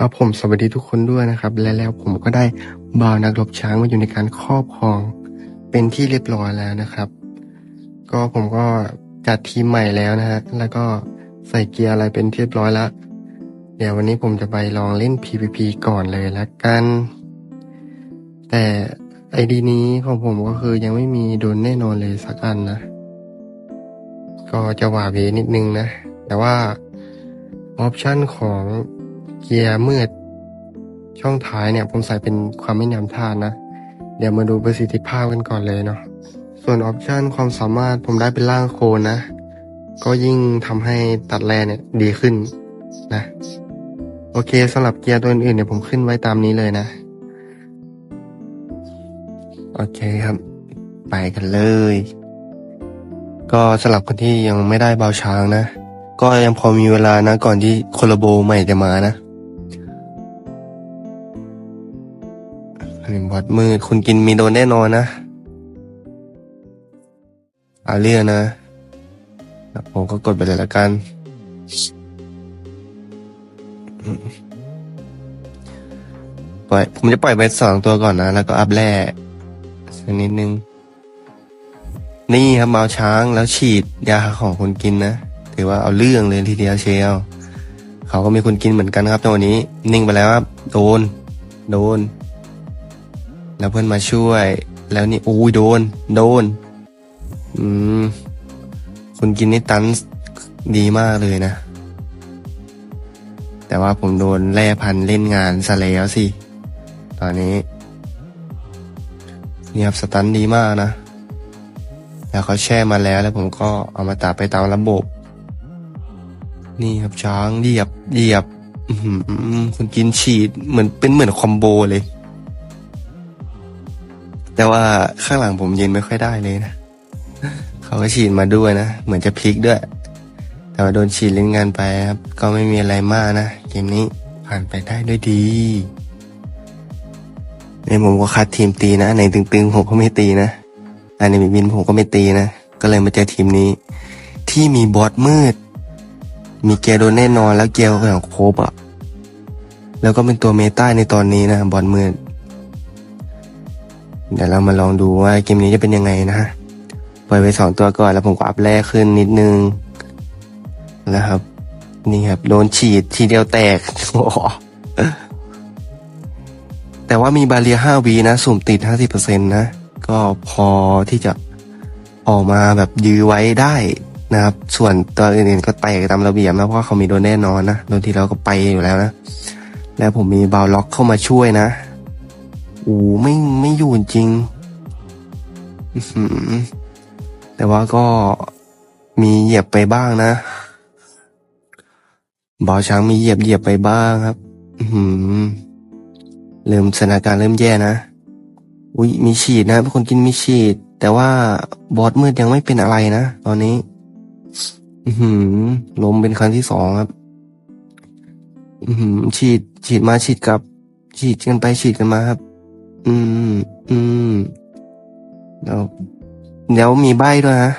ครับผมสวัสดีทุกคนด้วยนะครับ และแล้วผมก็ได้บ่าวนักรบช้างมาอยู่ในการครอบครองเป็นที่เรียบร้อยแล้วนะครับ ก็ผมก็จัดทีมใหม่แล้วนะฮะแล้วก็ใส่เกียร์อะไรเป็นเรียบร้อยแล้ว เดี๋ยววันนี้ผมจะไปลองเล่น PVP ก่อนเลยละกัน แต่ไอดีนี้ของผมก็คือยังไม่มีโดนแน่นอนเลยสักอันนะ ก็จะหวาเวนิดนึงนะ แต่ว่าออปชันของ เกียร์มืด ช่องท้ายเนี่ย ผมใส่เป็นความไม่นำท่าตุนะ เดี๋ยวมาดูประสิทธิภาพกันก่อนเลยเนาะ ส่วนออปชันความสามารถผมได้เป็นล่างโคนนะ ก็ยิ่งทำให้ตัดแรเนี่ยดีขึ้นนะ โอเคสำหรับเกียร์ตัวอื่นๆเนี่ยผมขึ้นไว้ตามนี้เลยนะ โอเคครับ ไปกันเลย ก็สำหรับคนที่ยังไม่ได้เบาช้างนะก็ยังพอมีเวลานะ ก่อนที่โคลโบใหม่จะมานะ อันนี้บอดมืดคุณกินมีโดนแน่นอนนะอาเรื่องนะผมก็กดไปเลยละกัน ปล่อย ผมจะปล่อยไปสองตัวก่อนนะ แล้วก็อัพแร่สักนิดนึง นี่ครับเมาช้างแล้วฉีดยาของคนกินนะ ถือว่าเอาเรื่องเลยทีเดียวเชียวเขาก็มีคนกินเหมือนกันครับจัวนี้ นิ่งไปแล้วครับ โดน โดน แล้วเพื่อนมาช่วย แล้วนี่อุ้ยโดน โดน อืมคนกินนี่ตันดีมากเลยนะ แต่ว่าผมโดนแร่พันเล่นงานซะแล้วสิ ตอนนี้นี่ครับสตันดีมากนะ แล้วเขาแช่มาแล้วแล้วผมก็เอามาตัดไปตามระบบ นี่ครับช้างเหยียบเหยียบอือหือคุณกินฉีดเหมือนเป็นเหมือนคอมโบเลย แต่ว่าข้างหลังผมยืนไม่ค่อยได้เลยนะ เขาก็ฉีดมาด้วยนะ เหมือนจะพลิกด้วย แต่ว่าโดนฉีดเล่นงานไปครับ ก็ไม่มีอะไรมากนะ เกมนี้ผ่านไปได้ด้วยดีในผมก็คัดทีมตีนะ ในตึงๆผมก็ไม่ตีนะอันนี้บินผมก็ไม่ตีนะ ก็เลยมาเจอทีมนี้ ที่มีบอสมืด มีเกียร์โดนแน่นอนแล้วเกียร์ของโคบอะแล้วก็เป็นตัวเมตาในตอนนี้นะบอสมืด เดี๋ยวเรามาลองดูว่าเกมนี้จะเป็นยังไงนะฮะปล่อยไปสองตัวก่อนแล้วผมก็อัพแรกขึ้นนิดนึงนะครับ นี่ครับ โดนฉีดทีเดียวแตกโอ้โหแต่ว่ามีบาเรียห้าวีนะ สุ่มติดห้าสิบเปอร์เซ็นต์นะ ก็พอที่จะออกมาแบบยื้อไว้ได้นะครับ ส่วนตัวอื่นๆก็แตกตามระเบียบนะเพราะว่าเขามีโดนแน่นอนนะ โดนที่เราก็ไปอยู่แล้วนะ แล้วผมมีบาวล็อกเข้ามาช่วยนะ โอ้ไม่ไม่อยู่จริง แต่ว่าก็มีเหยียบไปบ้างนะบาวช้างมีเหยียบเหยียบไปบ้างครับ อือหือเริ่มสถานการณ์เริ่มแย่นะ อุ้ยมีฉีดนะเป็นคนกินมีฉีด แต่ว่าบอสมืดยังไม่เป็นอะไรนะตอนนี้ อือหือล้มเป็นครั้งที่สองครับ อือหือฉีดฉีดมาฉีดกลับ ฉีดกันไปฉีดกันมาครับ อืม อืม แล้วแล้วมีใบด้วยนะ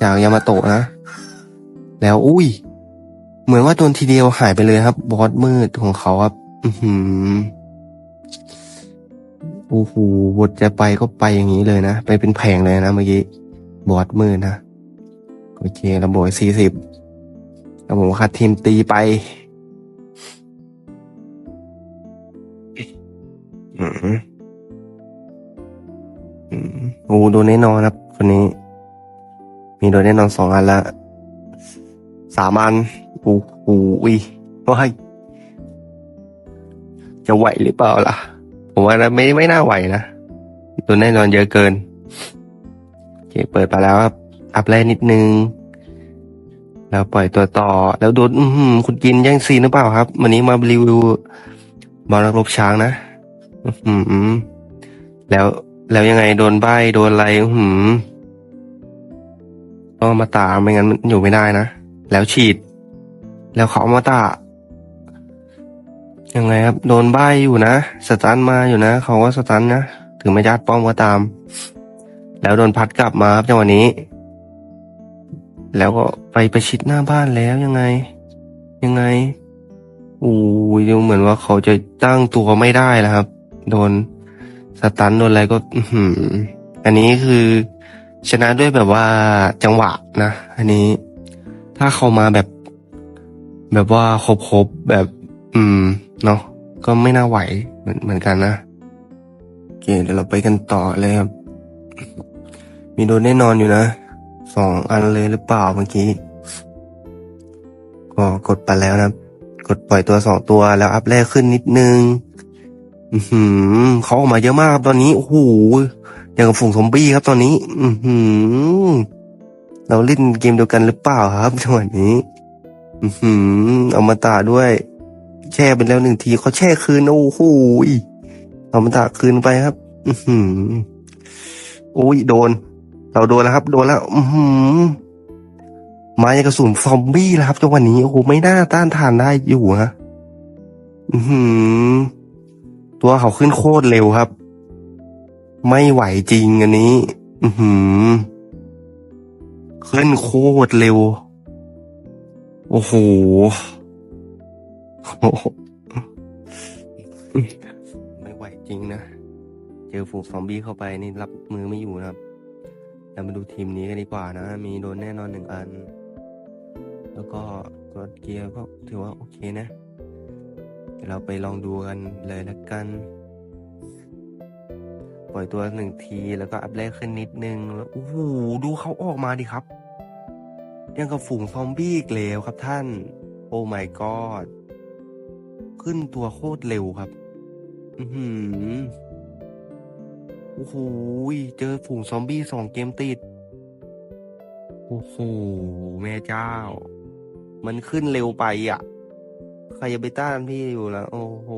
จากยามาโตะนะ แล้วอุ้ย เหมือนว่าโดนทีเดียวหายไปเลยครับ บอสมืดของเขาครับ อือหือโอ้โหบทจะไปก็ไปอย่างนี้เลยนะ ไปเป็นแผงเลยนะเมื่อกี้ บอสมือนะ โอเคระบบสี่สิบแล้วผมคัดทีมตีไปอือืม โอ้โดนแน่นอนครับ คนนี้ มีโดนแน่นอนสองอันละสามอันโอ้โหอุ้ยว้ายจะไหวหรือเปล่าล่ะ ผมว่าไม่ไม่น่าไหวนะโดนแน่นอนเยอะเกินโอเคเปิดไปแล้วครับ อัพแรกนิดนึง แล้วปล่อยตัวต่อ แล้วโดนคุณกินแย่งซีนหรือเปล่าครับ วันนี้มารีวิวบอลนักรบช้างนะ อือหือแล้ว แล้วยังไงโดนใบโดนอะไรอือหือต้องมาตาไม่งั้นมันอยู่ไม่ได้นะ แล้วฉีด แล้วเขาเอามาตายังไงครับ โดนใบอยู่นะสตันมาอยู่นะเขาก็สตันนะถึงไม่ยัดป้อมก็ตาม แล้วโดนพัดกลับมาครับจังหวะนี้ แล้วก็ไปประชิดหน้าบ้านแล้วยังไง ยังไงโอ้ยดูเหมือนว่าเขาจะตั้งตัวไม่ได้แล้วครับ โดน สตันโดนอะไรก็อืมอันนี้คือชนะด้วยแบบว่าจังหวะนะ อันนี้ถ้าเขามาแบบ แบบว่าครบๆแบบ อืม เนาะก็ไม่น่าไหวเหมือนเหมือนกันนะโอเคเดี๋ยวเราไปกันต่อเลยครับ มีโดนแน่นอนอยู่นะสองอันเลยหรือเปล่าเมื่อกี้ก็กดไปแล้วนะ กดปล่อยตัวสองตัวแล้วอัพแรกขึ้นนิดนึง อือหือเขาออกมาเยอะมากครับตอนนี้โอ้โหอย่างกับฝูงซอมบี้ครับตอนนี้ อือหือ เราเล่นเกมเดียวกันหรือเปล่าครับจังหวะนี้ อือหือเอามาตาด้วย แช่ไปแล้วหนึ่งทีเขาแช่คืนโอ้โหเอามาตาคืนไปครับ อือหือโอ้ยโดน เราโดนแล้วครับ โดนแล้ว อือหือมาอย่างกระสุนซอมบี้แล้วครับจังหวะนี้โอ้โหไม่น่าต้านทานได้อยู่ฮะอือหือ ตัวเขาขึ้นโคตรเร็วครับ ไม่ไหวจริงอันนี้ อือหือขึ้นโคตรเร็วโอ้โหโอ้โหไม่ไหวจริงนะ เจอฝูงซอมบี้เข้าไปนี่รับมือไม่อยู่นะครับเรามาดูทีมนี้กันดีกว่านะ มีโดนแน่นอนหนึ่งอัน แล้วก็กดเกียร์ก็ถือว่าโอเคนะ เราไปลองดูกันเลยละกัน ปล่อยตัวหนึ่งทีแล้วก็อัพแรกขึ้นนิดนึงแล้วโอ้โหดูเขาออกมาดิครับ ยังกับฝูงซอมบี้อีกแล้วครับท่าน โอ้ my god ขึ้นตัวโคตรเร็วครับ อือหือโอ้โหเจอฝูงซอมบี้สองเกมติด โอ้โหแม่เจ้า มันขึ้นเร็วไปอะ ใครจะไปต้านพี่อยู่ล้วโอ้โห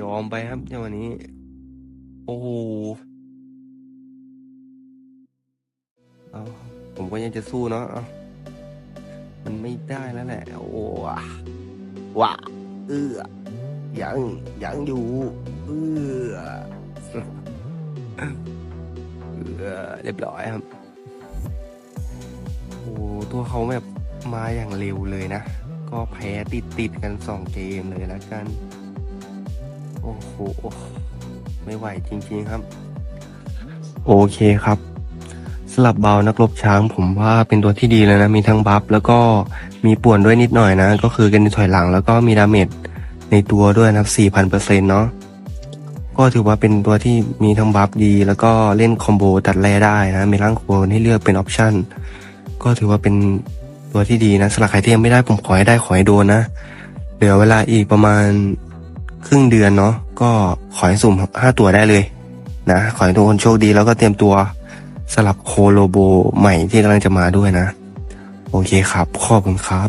ยอมไปครับจังหวะนี้ โอ้โหเอาผมก็ยังจะสู้เนาะเอามันไม่ได้แล้วแหละ โอ้ว่ะว่ะเอื้อยังยังอยู่เอ้อเอื้อเรียบร้อยครับ โอ้ตัวเขาแบบ มาอย่างเร็วเลยนะ ก็แพ้ติดติดๆกันสองเกมเลยแล้วกัน โอ้โห ไม่ไหวจริงๆครับ โอเคครับสลับเบานักรบช้างผมว่าเป็นตัวที่ดีแล้วนะ มีทั้งบัฟแล้วก็มีป่วนด้วยนิดหน่อยนะ ก็คือกันถอยหลังแล้วก็มีดาเมจในตัวด้วยนะครับ 4,000%เนาะก็ถือว่าเป็นตัวที่มีทั้งบัฟดี แล้วก็เล่นคอมโบตัดแร่ได้นะ มีร่างโคลนให้เลือกเป็นออปชั่น ก็ถือว่าเป็น ตัวที่ดีนะสำหรับใครที่ยังไม่ได้ผมขอให้ได้ขอให้โดนนะเหลือเวลาอีกประมาณครึ่งเดือนเนาะก็ขอให้สุ่มห้าตัวได้เลยนะขอให้ทุกคนโชคดีแล้วก็เตรียมตัวสลับโคโลโบใหม่ที่กำลังจะมาด้วยนะ โอเคครับ ขอบคุณครับ